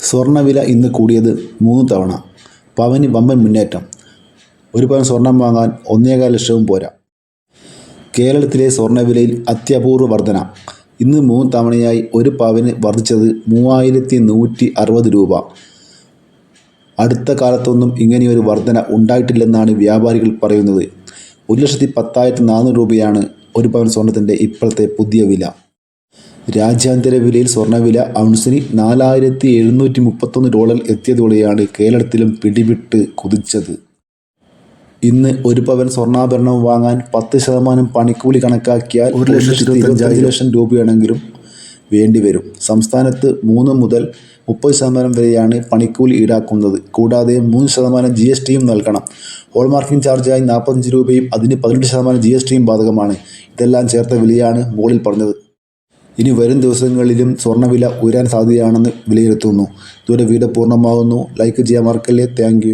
സ്വർണവില ഇന്ന് കൂടിയത് മൂന്ന് തവണ. പവന് വമ്പൻ മുന്നേറ്റം. ഒരു പവൻ സ്വർണം വാങ്ങാൻ ഒന്നേകാൽ ലക്ഷവും പോരാ. കേരളത്തിലെ സ്വർണവിലയിൽ അത്യപൂർവ വർധന. ഇന്ന് മൂന്ന് തവണയായി ഒരു പവന് വർദ്ധിച്ചത് മൂവായിരത്തി നൂറ്റി അറുപത് രൂപ. അടുത്ത കാലത്തൊന്നും ഇങ്ങനെയൊരു വർധന ഉണ്ടായിട്ടില്ലെന്നാണ് വ്യാപാരികൾ പറയുന്നത്. ഒരു ലക്ഷത്തി പത്തായിരത്തി നാനൂറ് രൂപയാണ് ഒരു പവൻ സ്വർണത്തിന്റെ ഇപ്പോഴത്തെ പുതിയ വില. രാജ്യാന്തര വിലയിൽ സ്വർണവില ഔൺസിന് നാലായിരത്തി എഴുന്നൂറ്റി മുപ്പത്തൊന്ന് ഡോളർ എത്തിയതോടെയാണ് കേരളത്തിലും പിടിവിട്ട് കുതിച്ചത്. ഇന്ന് ഒരു പവൻ സ്വർണാഭരണം വാങ്ങാൻ പത്ത് ശതമാനം പണിക്കൂലി കണക്കാക്കിയാൽ ഒരു ലക്ഷത്തി ഇരുപത്തഞ്ച് ലക്ഷം രൂപയാണെങ്കിലും വേണ്ടിവരും സംസ്ഥാനത്ത് മൂന്ന് മുതൽ മുപ്പത് ശതമാനം വരെയാണ് പണിക്കൂലി ഈടാക്കുന്നത്. കൂടാതെ മൂന്ന് ശതമാനം ജി എസ് ടിയും നൽകണം. ഹോൾമാർക്കിംഗ് ചാർജായി നാൽപ്പത്തഞ്ച് രൂപയും അതിന് പതിനെട്ട് ശതമാനം ജി എസ് ടിയും ബാധകമാണ്. ഇതെല്ലാം ചേർത്ത വിലയാണ് മുകളിൽ പറഞ്ഞത്. ഇനി വരും ദിവസങ്ങളിലും സ്വർണവില ഉയരാൻ സാധ്യതയാണെന്ന് വിലയിരുത്തുന്നു. ഇതോടെ വീഡിയോ പൂർണമാകുന്നു. ലൈക്ക് ചെയ്യാൻ മറക്കല്ലേ. താങ്ക്